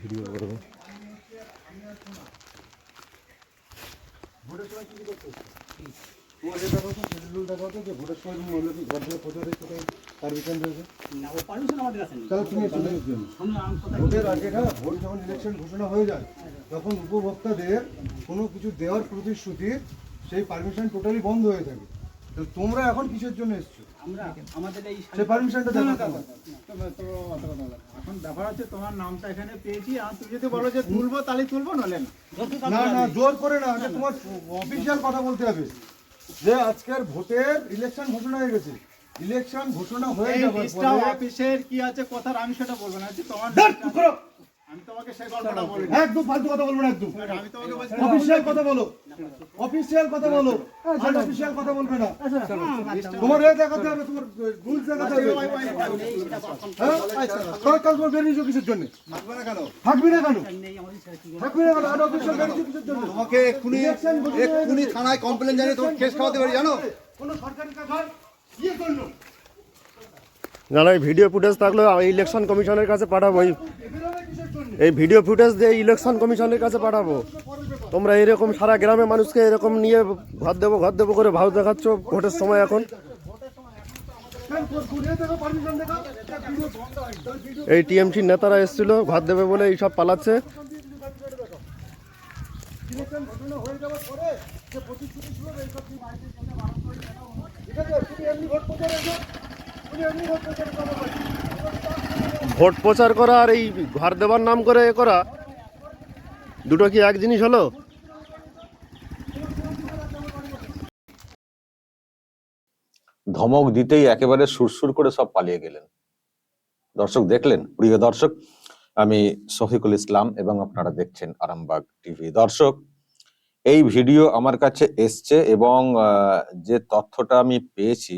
Video করব। ভোটের সময় কি কি করতে হচ্ছে? দেখো তো, schedule দেখাও তো যে ভোটের সময় তুমি বললে কি ঘর কোথায় পারমিশন রয়েছে। না ও পারমিশন আমাদের কাছে নেই। তাহলে তুমি তুমি জন্য আমরা আমি কোথায় ভোটের আগে না ভোট যখন ইলেকশন ঘোষণা হয়ে যায় তখন উপভোক্তাদের কোনো কিছু দেওয়ার প্রতিশ্রুতি সেই পারমিশন টোটালি বন্ধ হয়ে থাকে। তোমরা এখন কিসের জন্য এসছো? আমরা আমাদের এই সেই পারমিশনটা দেখো তোমার। এখন ব্যাপার হচ্ছে তোমার নামটা এখানে পেয়েছি আর তুমি যদি বলো যে তুলবো তাহলে তুলবো নলে না। না না জোর করে না আগে তোমার অফিসিয়াল কথা বলতে হবে। যে আজকের ভোটের ইলেকশন ঘোষণা হয়ে গেছে। ইলেকশন ঘোষণা হয়ে পরে অফিসের কি আছে কথার আমি সেটা বলব না। হচ্ছে তোমার ধ্যাৎ, চুপ করো। আমি তোমাকে সেই গল্পটা বলি একদম ফালতু কথা বলব না একদম। আমি তোমাকে বলছি অফিসিয়াল কথা বলো। অফিসিয়াল কথা বলো। অফিসিয়াল কথা বলবে না। তোমার এ দেখাতে হবে তোমার রুলস দেখাতে হবে। হ্যাঁ? কাজ করে বেরিয়েছো কিসের জন্য। থাকবি না কেন? নেই আমাদের সেটা কি থাকবি না কেন? অফিসিয়াল বেরিয়েছো কিসের জন্য। তোমাকে এক্ষুনি Election ঘোষণা এক্ষুনি থানায় কমপ্লেন জানিয়ে তোমার কেস খাওয়াতে পারি জানো? কোনো সরকারি কাজ হয়? ইয়ে করল। না না ভিডিও ফুটেজ থাকলে ইলেকশন কমিশনের কাছে পাঠাবো এই ভিডিও ফুটেজ দিয়ে ইলেকশন কমিশনের কাছে পাঠাবো তোমরা এরকম সারা গ্রামে মানুষকে এরকম নিয়ে ঘর দেবো ঘর দেবো করে ভাব দেখাচ্ছ ভোটের সময় এখন এই টিএমসির নেতারা এসেছিল, ঘর দেবে বলে এইসব পালাচ্ছে। ঠিক আছে তুমি এমনি ভোট তুমি এমনি ভোট ভোট প্রচার করা আর এই ঘর দেওয়ার নাম করে এ করা, দুটো কি এক জিনিস হলো? ধমক দিতেই একেবারে সুরসুর করে সব পালিয়ে গেলেন। দর্শক দেখলেন? প্রিয় দর্শক, আমি শফিকুল ইসলাম এবং আপনারা দেখছেন আরামবাগ টিভি। দর্শক, এই ভিডিও আমার কাছে এসছে এবং যে তথ্যটা আমি পেয়েছি,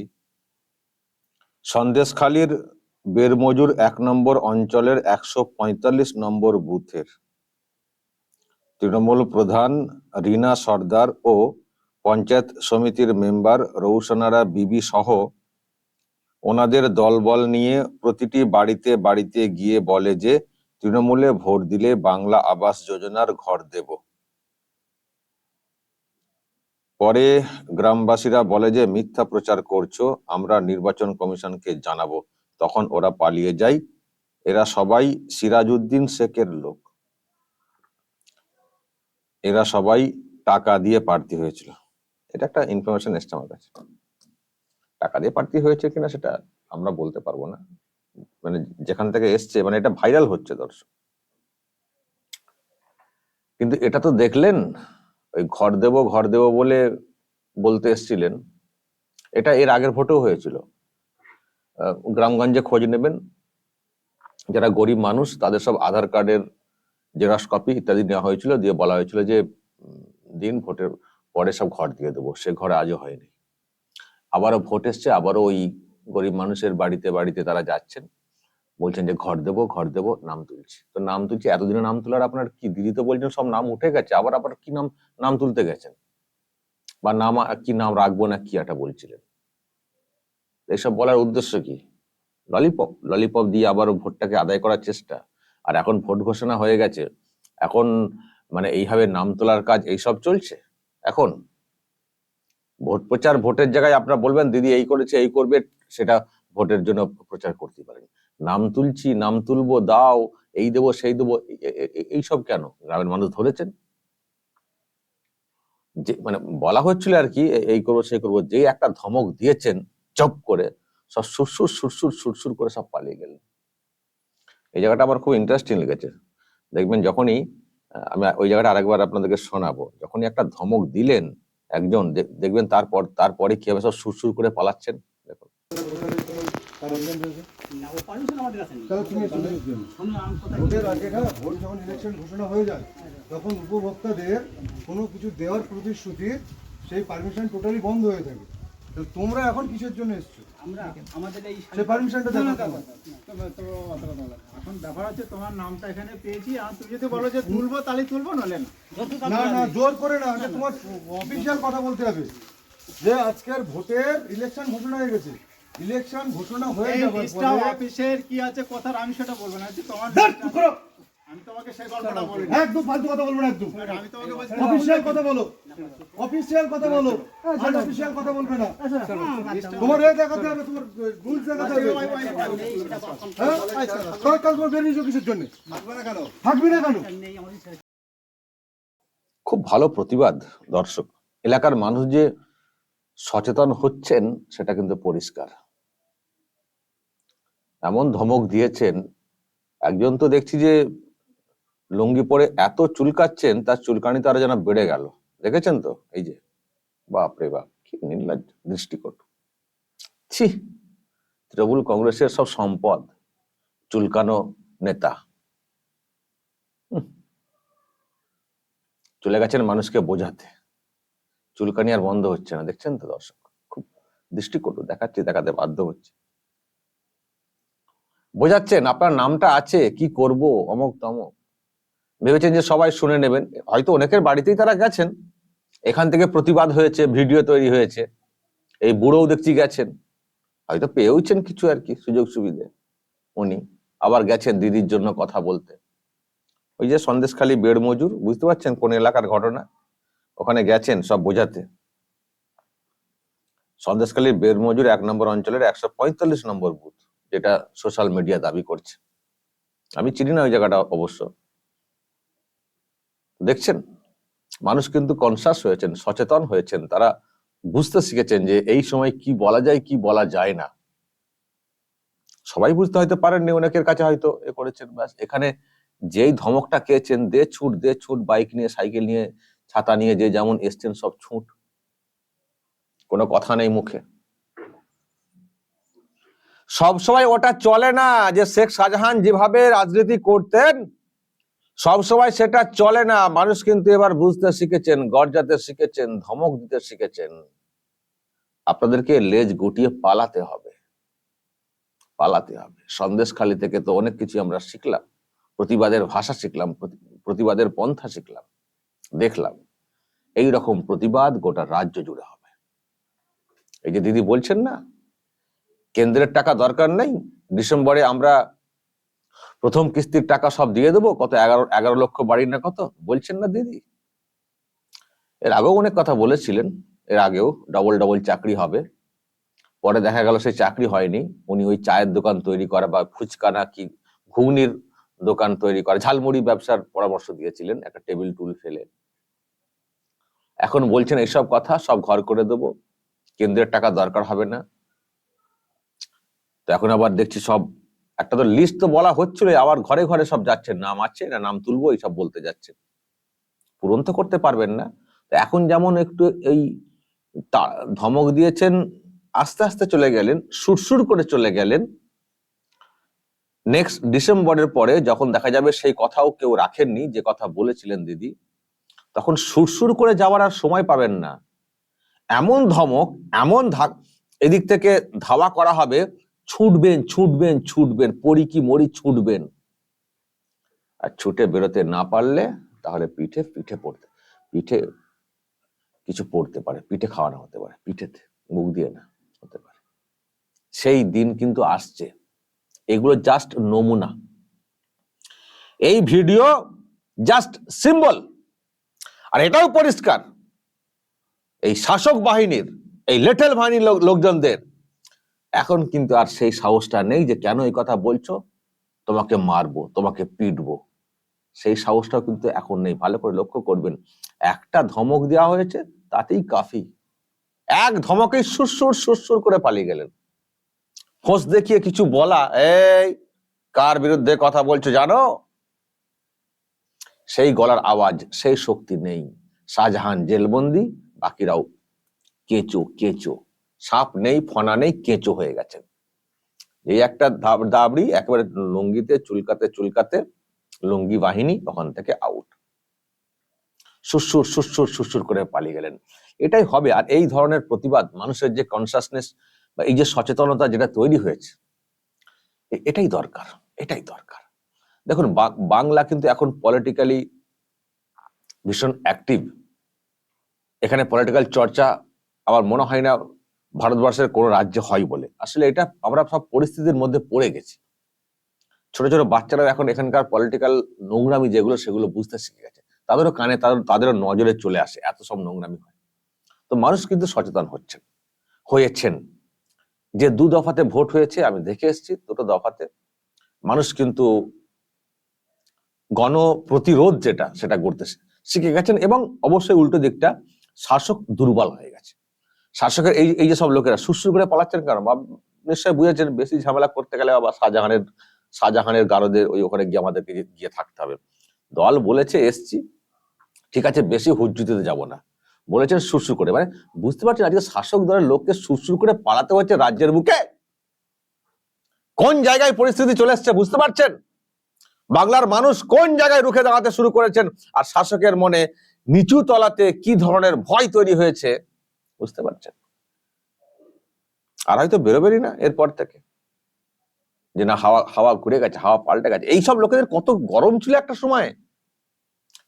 সন্দেশখালীর বেরমজুর এক নম্বর অঞ্চলের একশো পঁয়তাল্লিশ নম্বর বুথের। তৃণমূল প্রধান রিনা সর্দার ও পঞ্চায়েত সমিতির মেম্বার রৌশনারা বিবি সহ ওনাদের দলবল নিয়ে প্রতিটি বাড়িতে বাড়িতে গিয়ে বলে যে, তৃণমূলে ভোট দিলে বাংলা আবাস যোজনার ঘর দেব। পরে গ্রামবাসীরা বলে যে, মিথ্যা প্রচার করছ, আমরা নির্বাচন কমিশনকে জানাব। তখন ওরা পালিয়ে যায়। এরা সবাই সিরাজউদ্দিন শেখের লোক। এরা সবাই টাকা দিয়ে প্রার্থী হয়েছিল। এটা একটা ইনফরমেশন এসছে আমার কাছে। টাকা দিয়ে প্রার্থী হয়েছে কিনা সেটা আমরা বলতে পারব না। মানে যেখান থেকে এসছে মানে এটা ভাইরাল হচ্ছে দর্শক। কিন্তু এটা তো দেখলেন, ওই ঘর দেব ঘর দেব বলে বলতে এসছিলেন। এটা এর আগের ভোটেও হয়েছিল। গ্রামগঞ্জে খোঁজ নেবেন। যারা গরিব মানুষ, তাদের সব আধার কার্ডের জেরক্স কপি ইত্যাদি নেওয়া হয়েছিল, দিয়ে বলা হয়েছিল যে দিন ভোটের পরে সব ঘর দিয়ে দেবো। সে ঘরে আজও হয়নি। আবারও ভোট এসছে, আবারও ওই গরিব মানুষের বাড়িতে বাড়িতে তারা যাচ্ছেন। বলছেন যে, ঘর দেবো ঘর দেবো, নাম তুলছি। তো নাম তুলছি, এতদিনে নাম তোলার আপনার কি? দিদি তো বলছেন, সব নাম উঠে গেছে, আবার আবার কি নাম নাম তুলতে গেছেন? বা, নাম, কি নাম রাখব না, কি একটা বলছিলেন? এসব বলার উদ্দেশ্য কি? ললিপপ ললিপপ দিয়ে আবারও ভোটটাকে আদায় করার চেষ্টা। আর এখন ভোট ঘোষণা হয়ে গেছে। এখন মানে এইভাবে নাম তোলার কাজ এইসব চলছে? এখন? ভোট প্রচার ভোটের জায়গায় আপনারা বলবেন, দিদি এই করেছে, এই করবে। সেটা ভোটের জন্য প্রচার করতে পারেন। নাম তুলছি, নাম তুলবো, দাও, এই দেবো, সেই দেবো এইসব কেন? গ্রামের মানুষ ধরেছেন? যে মানে বলা হচ্ছিল আর কি এই করব, সেই করব। যে একটা ধমক দিয়েছেন চপ করে সব সুরসুর সুরসুর সুরসুর করে সব পালিয়ে গেল। এই জায়গাটা আমার খুব ইন্টারেস্টিং লেগেছে। দেখবেন যখনই আমি ওই জায়গাটা আরেকবার আপনাদেরকে শোনাবো, যখনই একটা ধমক দিলেন একজন দেখবেন তারপর, তারপরে কীভাবে সব সুরসুর করে পালাচ্ছেন। দেখুন। তখন উপভোক্তাদের কোনো কিছু দেওয়ার সেই পারমিশন টোটালি বন্ধ হয়ে থাকে। তোমরা এখন কিসের জন্য এসছো? আমরা আমাদের এই সেই পারমিশনটা দেখো এখন ব্যাপার হচ্ছে তোমার নামটা এখানে পেয়েছি আর তুমি যদি বলো যে তুলবো তাহলে তুলবো নলে না। না না জোর করে না তোমার অফিসিয়াল কথা বলতে হবে। যে আজকের ভোটের ইলেকশন ঘোষণা হয়ে গেছে। ইলেকশন ঘোষণা হয়ে এই যাবে অফিসের কি আছে কথার আমি সেটা বলব না। তোমার আমি তোমাকে সেই গল্পটা বলি একদম ফালতু কথা বলব না একদম। আমি তোমাকে বলছি অফিসিয়াল কথা বলো। অফিসিয়াল কথা বলো। অফিসিয়াল কথা বলবে না। তোমার এ দেখাতে হবে তোমার রুলস দেখাতে হবে। হ্যাঁ? কাজ কাজ করে বেরিয়েছো কিসের জন্য? থাকবে না কেন? থাকবি না কেন? নেই আমাদের ছেলে খুব ভালো প্রতিবাদ দর্শক। এলাকার মানুষ যে সচেতন হচ্ছেন সেটা কিন্তু পরিষ্কার। এমন ধমক দিয়েছেন একজন তো দেখছি যে লুঙ্গি পরে এত চুলকাচ্ছেন, তার চুলকানি তারা যেন বেড়ে গেল। দেখেছেন তো? এই যে, বাপ রে বাপ, কি নির্লজ্জ দৃষ্টিকট ছি, তৃণমূল কংগ্রেসের সব সম্পদ, চুলকানো নেতা। চলে গেছেন মানুষকে বোঝাতে। চুলকানি আর বন্ধ হচ্ছে না, দেখছেন তো দর্শক? খুব দৃষ্টিকটু দেখাচ্ছে, দেখাতে বাধ্য হচ্ছে। বোঝাচ্ছেন, আপনার নামটা আছে, কি করব, অমক তমক। ভেবেছেন যে সবাই শুনে নেবেন। হয়তো অনেকের বাড়িতেই তারা গেছেন। এখান থেকে প্রতিবাদ হয়েছে, ভিডিও তৈরি হয়েছে। এই বুড়োও দেখছি গেছেন। হয়তো পেয়েওছেন কিছু আর কি, সুযোগ সুবিধে। উনি আবার গেছেন দিদির জন্য কথা বলতে। ওই যে সন্দেশখালী বেড মজুর, বুঝতে পারছেন কোন এলাকার ঘটনা? ওখানে গেছেন সব বোঝাতে। সন্দেশখালী বেড মজুর এক নম্বর অঞ্চলের একশো পঁয়তাল্লিশ নম্বর বুথ, যেটা সোশ্যাল মিডিয়া দাবি করছে। আমি চিনি না ওই জায়গাটা অবশ্য। দেখছেন? মানুষ কিন্তু কনসাস হয়েছেন, সচেতন হয়েছেন। তারা বুঝতে শিখেছেন যে এই সময় কি বলা যায়, কি বলা যায় না। সবাই বুঝতে হয়তো পারেননি অনেকের কাছে হয়তো এ করেছেন, ব্যাস। এখানে যেই ধমকটা খেয়েছেন, দে ছুট দে ছুট, বাইক নিয়ে, সাইকেল নিয়ে, ছাতা নিয়ে, যে যেমন এসছেন, সব ছুট। কোনো কথা নেই মুখে। সবসময় ওটা চলে না যে শেখ শাহজাহান যেভাবে রাজনীতি করতেন সব সময় সেটা চলে না। মানুষ কিন্তু এবার বুঝতে শিখেছেন গর্জাতে শিখেছেন, ধমক দিতে শিখেছেন। আপনাদেরকে লেজ গুটিয়ে পালাতে হবে। পালাতে হবে। সন্দেশখালি থেকে তো অনেক কিছু আমরা শিখলাম। প্রতিবাদের ভাষা শিখলাম, প্রতি- প্রতিবাদের পন্থা শিখলাম, দেখলাম। এই রকম প্রতিবাদ গোটা রাজ্য জুড়ে হবে। এই যে দিদি বলছেন না, কেন্দ্রের টাকা দরকার নেই। ডিসেম্বরে আমরা প্রথম কিস্তির টাকা সব দিয়ে দেবো, কত এগারো এগারো লক্ষ বাড়ি না কত? বলছেন না দিদি। এর আগেও অনেক কথা বলেছিলেন, এর আগেও ডবল ডবল চাকরি হবে। পরে দেখা গেল সেই চাকরি হয়নি, উনি ওই চায়ের দোকান তৈরি করা বা ফুচকা না কি ঘুগনির দোকান তৈরি করা, ঝালমুড়ি ব্যবসার পরামর্শ দিয়েছিলেন, একটা টেবিল টুল ফেলে। এখন বলছেন এইসব কথা, সব ঘর করে দেবো, কেন্দ্রের টাকা দরকার হবে না। তো এখন আবার দেখছি সব একটা তো লিস্ট তো বলা হচ্ছিল, আবার ঘরে ঘরে সব যাচ্ছেন নাম আছে না নাম তুলবো, এইসব বলতে যাচ্ছেন পূরণ তো করতে পারবেন না। এখন যেমন একটু এই ধমক দিয়েছেন, আস্তে আস্তে চলে গেলেন সুরসুর করে চলে গেলেন। নেক্সট ডিসেম্বরের পরে যখন দেখা যাবে সেই কথাও কেউ রাখেননি, যে কথা বলেছিলেন দিদি, তখন সুরসুর করে যাওয়ার আর সময় পাবেন না। এমন ধমক, এমন এদিক থেকে ধাওয়া করা হবে ছুটবেন ছুটবেন ছুটবেন পড়ি কি মরি ছুটবেন। আর ছুটে বেরোতে না পারলে তাহলে পিঠে পিঠে পড়তে, পিঠে কিছু পড়তে পারে, পিঠে খাওয়ানো হতে পারে পিঠেতে মুখ দিয়ে না, হতে পারে। সেই দিন কিন্তু আসছে। এগুলো জাস্ট নমুনা। এই ভিডিও জাস্ট সিম্বল আর এটাও পরিষ্কার। এই শাসক বাহিনীর, এই লেটেল বাহিনীর লোকজনদের এখন কিন্তু আর সেই সাহসটা নেই যে কেন এই কথা বলছো? তোমাকে মারবো, তোমাকে পিটবো। সেই সাহসটাও কিন্তু এখন নেই। ভালো করে লক্ষ্য করবেন, একটা ধমক দেওয়া হয়েছে, তাতেই কাফি। এক ধমকেই সুরসুর সুরসুর করে পালিয়ে গেলেন। ফোঁস দেখিয়ে কিছু বলা, এই, কার বিরুদ্ধে কথা বলছো জানো? সেই গলার আওয়াজ, সেই শক্তি নেই। শাহজাহান জেলবন্দি, বাকিরাও কেঁচো কেঁচো। সাপ নেই, ফনা নেই, কেঁচো হয়ে গেছেন এই একটা দাব- দাবড়ি একেবারে লুঙ্গিতে, চুলকাতে চুলকাতে, লুঙ্গি বাহিনী ওখান থেকে আউট সুরসুর সুরসুর সুরসুর করে পালিয়ে গেলেন। এটাই হবে। আর এই ধরনের প্রতিবাদ, মানুষের যে কনসাসনেস বা এই যে সচেতনতা যেটা তৈরি হয়েছে এটাই দরকার এটাই দরকার। দেখুন বাংলা কিন্তু এখন পলিটিক্যালি ভীষণ অ্যাক্টিভ এখানে পলিটিক্যাল চর্চা আমার মনে হয় না ভারতবর্ষের কোনো রাজ্যে হয় বলে। আসলে এটা আমরা সব পরিস্থিতির মধ্যে পড়ে গেছি। ছোট ছোট বাচ্চারাও এখন এখানকার পলিটিক্যাল নোংরামি যেগুলো, সেগুলো বুঝতে শিখে গেছে। তাদেরও কানে, তাদের, তাদেরও নজরে চলে আসে এত সব নোংরামি হয়। তো মানুষ কিন্তু সচেতন হচ্ছেন, হয়েছেন। যে দু দফাতে ভোট হয়েছে, আমি দেখে এসেছি দুটো দফাতে। মানুষ কিন্তু গণ প্রতিরোধ যেটা, সেটা করতে শি- শিখে গেছেন এবং অবশ্যই উল্টো দিকটা শাসক দুর্বল হয়ে গেছে। শাসকের এই এই যে সব লোকেরা সুশ্রু করে পালাচ্ছেন কেন? বা নিশ্চয়ই বুঝেছেন বেশি ঝামেলা করতে গেলে আবার শাহজাহানের শাহজাহানের গারদের ওই ওখানে গিয়ে আমাদেরকে গিয়ে- থাকতে হবে। দল বলেছে, এসছি। ঠিক আছে, বেশি হুজ্জুতিতে যাব না। বলেছেন সুরসুর করে। মানে বুঝতে পারছেন, আজকে শাসক দলের লোককে সুরসুর করে পালাতে হচ্ছে রাজ্যের বুকে? কোন জায়গায় পরিস্থিতি চলে এসছে বুঝতে পারছেন? বাংলার মানুষ কোন জায়গায় রুখে দাঁড়াতে শুরু করেছেন? আর শাসকের মনে নিচু তলাতে কি ধরনের ভয় তৈরি হয়েছে? বুঝতে পারছেন? আর হয়তো বেরোবেনই না এরপর থেকে। যে না, হাওয়া হাওয়া ঘুরে গেছে, হাওয়া পাল্টে গেছে। এইসব লোকেদের কত গরম ছিল একটা সময়?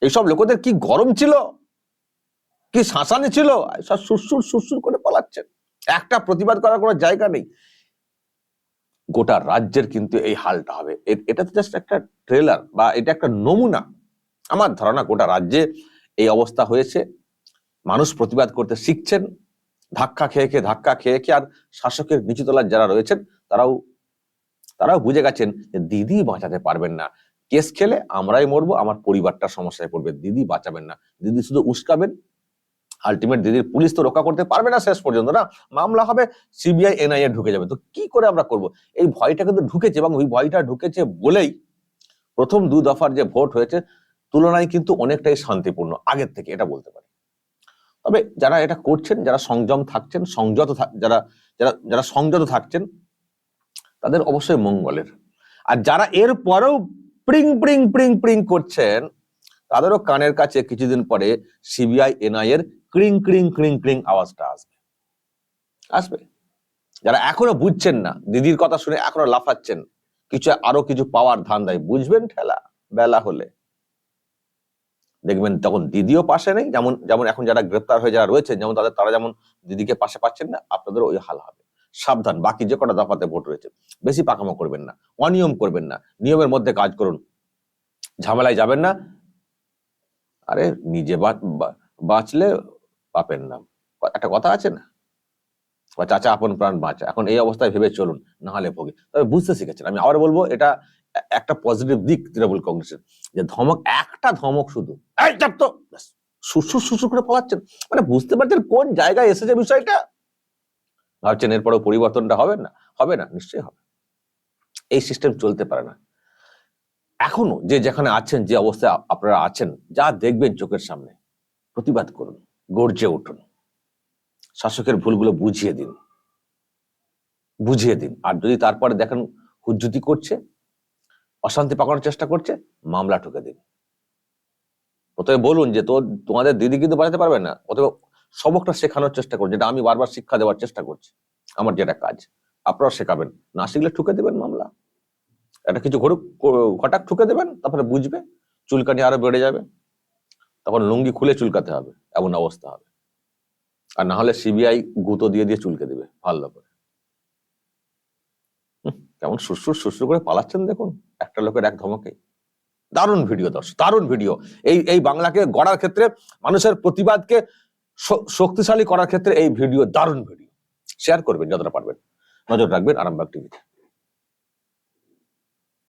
এইসব লোকেদের কি গরম ছিল? কি শাসানি ছিল? সব সুরসুর সুরসুর করে পালাচ্ছেন। একটা প্রতিবাদ করার কোনো জায়গা নেই। গোটা রাজ্যের কিন্তু এই হালটা হবে। এটা তো জাস্ট একটা ট্রেলার বা এটা একটা নমুনা। আমার ধারণা গোটা রাজ্যে এই অবস্থা হয়েছে। মানুষ প্রতিবাদ করতে শিখছেন, ধাক্কা খেয়ে খেয়ে, ধাক্কা খেয়ে খেয়ে, আর শাসকের নিচুতলার যারা রয়েছেন, তারাও তারাও বুঝে গেছেন যে দিদি বাঁচাতে পারবেন না। কেস খেলে আমরাই মরবো, আমার পরিবারটা সমস্যায় পড়বে, দিদি বাঁচাবেন না। দিদি শুধু উস্কাবেন আলটিমেট দিদির পুলিশ তো রক্ষা করতে পারবে না শেষ পর্যন্ত, না? মামলা হবে, সিবিআই, এনআইএ ঢুকে যাবে। তো কি করে আমরা করব? এই ভয়টা কিন্তু ঢুকেছে এবং ওই ভয়টা ঢুকেছে বলেই প্রথম দু দফার যে ভোট হয়েছে, তুলনায় কিন্তু অনেকটাই শান্তিপূর্ণ, আগের থেকে, এটা বলতে পারি। তবে যারা এটা করছেন, যারা সংযম থাকছেন, সংযত যারা যারা যারা সংযত থাকছেন, তাদের অবশ্যই মঙ্গলের। আর যারা এর পরেও প্রিং প্রিং প্রিং প্রিং করছেন, তাদেরও কানের কাছে কিছুদিন পরে সিবিআই, এনআই এর ক্রিং ক্রিং ক্রিং ক্রিং আওয়াজটা আসবে। আসবে। যারা এখনও বুঝছেন না, দিদির কথা শুনে এখনও লাফাচ্ছেন, কিছু, আরও কিছু পাওয়ার ধান্দায় বুঝবেন ঠেলা, বেলা হলে। দেখবেন তখন দিদিও পাশে নেই, যেমন যেমন এখন যারা গ্রেপ্তার হয়ে যারা রয়েছে, যেমন তাদের, তারা যেমন দিদিকে পাশে পাচ্ছেন না আপনাদের ওই হাল হবে। সাবধান, বাকি যে কটা দফাতে ভোট রয়েছে, বেশি পাকামো করবেন না, অনিয়ম করবেন না, নিয়মের মধ্যে কাজ করুন, ঝামেলায় যাবেন না, আরে নিজে বাঁচলে পাপের নাম, একটা কথা আছে না? বা চাচা আপন প্রাণ বাঁচা, এখন এই অবস্থায় ভেবে চলুন, না হলে ভোগে, তবে বুঝতে শিখেছেন, আমি আবার বলব এটা একটা পজিটিভ দিক তৃণমূল কংগ্রেসের, যে ধমক, একটা ধমক শুধু সুসুর সুসুর করে পালাচ্ছেন। মানে বুঝতে পারছেন কোন জায়গায় এসেছে বিষয়টা? ভাবছেন এরপরেও পরিবর্তনটা হবে না? হবে না, নিশ্চয়ই হবে। এই সিস্টেম চলতে পারে না। এখনও যে যেখানে আছেন, যে অবস্থায় আপনারা আছেন, যা দেখবেন চোখের সামনে, প্রতিবাদ করুন, গর্জে উঠুন। শাসকের ভুলগুলো বুঝিয়ে দিন। বুঝিয়ে দিন। আর যদি তারপরে দেখেন হুজ্জুতি করছে অশান্তি পাকানোর চেষ্টা করছে, মামলা ঠুকে দিন। প্রথমে বলুন যে তো, তোমাদের দিদি কিন্তু বাড়াতে পারবে না। অথবা সবকটা শেখানোর চেষ্টা করুন, যেটা আমি বারবার শিক্ষা দেওয়ার চেষ্টা করছি। আমার যেটা কাজ আপনারা শেখাবেন। না শিখলে ঠুকে দেবেন মামলা। একটা কিছু ঘটুক, ঘটাক, ঠুকে দেবেন, তারপরে বুঝবে, চুলকানি আরও বেড়ে যাবে। তখন লুঙ্গি খুলে চুলকাতে হবে, এমন অবস্থা হবে। আর না হলে সিবিআই গুঁতো দিয়ে দিয়ে চুলকে দেবে ভালো করে। কেমন সুরসুর সুরসুর করে পালাচ্ছেন দেখুন। একটা লোকের এক ধমকে। দারুণ ভিডিও দর্শক, দারুণ ভিডিও। এই এই বাংলাকে গড়ার ক্ষেত্রে, মানুষের প্রতিবাদকে শক্তিশালী করার ক্ষেত্রে এই ভিডিও দারুণ ভিডিও। শেয়ার করবেন, যতটা পারবেন। নজর রাখবেন আরামবাগ টিভিতে।